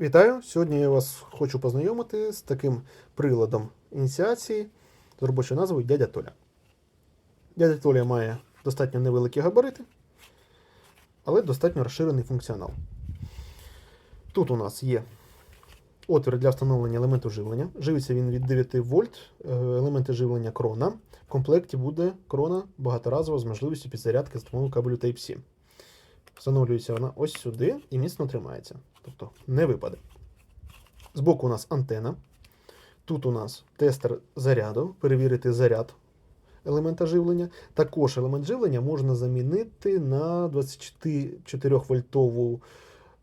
Вітаю! Сьогодні я вас хочу познайомити з таким приладом ініціації з робочою назвою Дядя Толя. Дядя Толя має достатньо невеликі габарити, але достатньо розширений функціонал. Тут у нас є отвір для встановлення елементу живлення. Живиться він від 9 вольт, е, елементи живлення крона. В комплекті буде крона багаторазова з можливістю підзарядки з допомогою кабелю Type-C. Встановлюється вона ось сюди і міцно тримається. Тобто не випаде. Збоку у нас антена. Тут у нас тестер заряду, перевірити заряд елемента живлення. Також елемент живлення можна замінити на 24 вольтову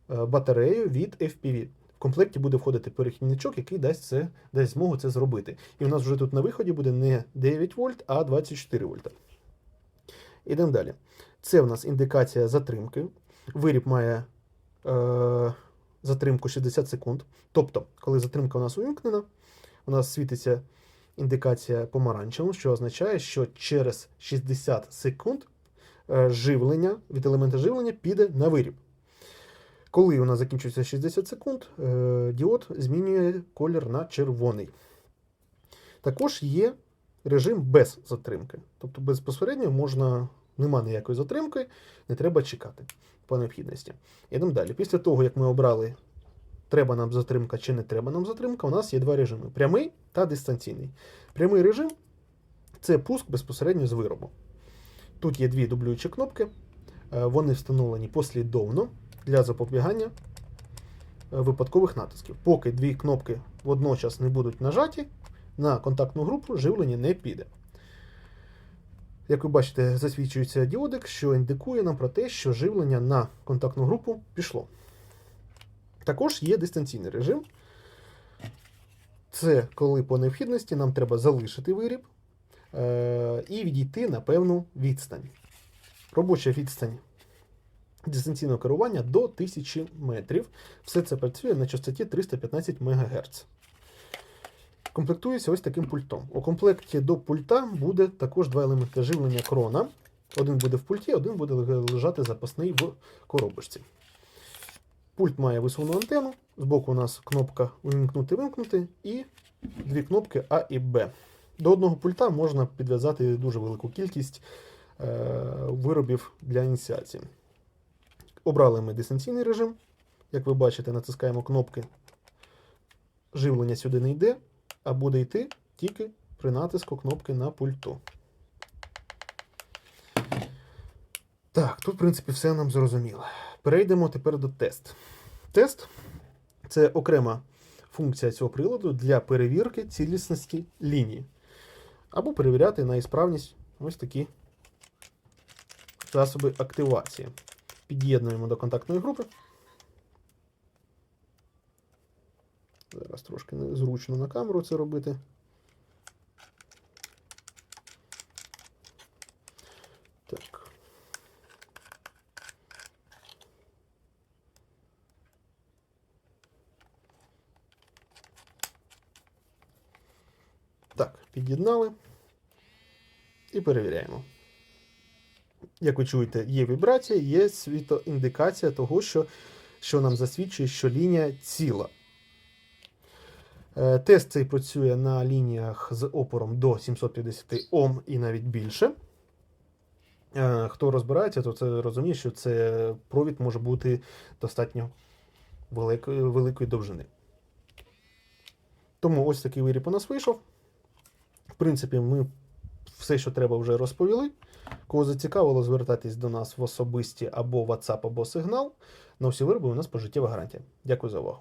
е, батарею від FPV. В комплекті буде входити перехідничок, який дасть це, дасть змогу це зробити. І у нас вже тут на виході буде не 9 вольт, а 24 вольта. Ідемо далі. Це в нас індикація затримки. Виріб має е, затримку 60 секунд. Тобто, коли затримка у нас увімкнена, у нас світиться індикація помаранчевим, що означає, що через 60 секунд е, живлення від елемента живлення піде на виріб. Коли у нас закінчується 60 секунд, е, діод змінює колір на червоний. Також є режим без затримки. Тобто безпосередньо можна, нема ніякої затримки, не треба чекати по необхідності. Йдемо далі. Після того, як ми обрали, треба нам затримка чи не треба нам затримка, у нас є два режими: прямий та дистанційний. Прямий режим це пуск безпосередньо з виробу. Тут є дві дублюючі кнопки, е, вони встановлені послідовно для запобігання е, випадкових натисків. Поки дві кнопки водночас не будуть нажаті, на контактну групу живлення не піде. Як ви бачите, засвідчується діодик, що індикує нам про те, що живлення на контактну групу пішло. Також є дистанційний режим. Це коли по необхідності нам треба залишити виріб е- і відійти на певну відстань. Робоча відстань дистанційного керування до 1000 метрів. Все це працює на частоті 315 МГц. Комплектується ось таким пультом. У комплекті до пульта буде також два елементи живлення крона. Один буде в пульті, один буде лежати запасний в коробочці. Пульт має висувну антенну. Збоку у нас кнопка Вимкнути-вимкнути і дві кнопки А і Б. До одного пульта можна підв'язати дуже велику кількість е, виробів для ініціації. Обрали ми дистанційний режим. Як ви бачите, натискаємо кнопки. Живлення сюди не йде, а буде йти тільки при натиску кнопки на пульту. Так, тут, в принципі, все нам зрозуміло. Перейдемо тепер до тест. Тест це окрема функція цього приладу для перевірки цілісності лінії. Або перевіряти на ісправність ось такі засоби активації. Під'єднуємо до контактної групи. Зараз трошки незручно на камеру це робити. Так. Так, під'єднали і перевіряємо. Як ви чуєте, є вібрація, є світоіндикація того, що, що нам засвідчує, що лінія ціла. Е, Тест цей працює на лініях з опором до 750 Ом і навіть більше. Е, Хто розбирається, то це розуміє, що це провід може бути достатньо великої, великої довжини. Тому ось такий виріб у нас вийшов. В принципі, ми все, що треба, вже розповіли. Кого зацікавило, звертайтесь до нас в особисті або WhatsApp, або сигнал. На всі вироби у нас пожиттєва гарантія. Дякую за увагу.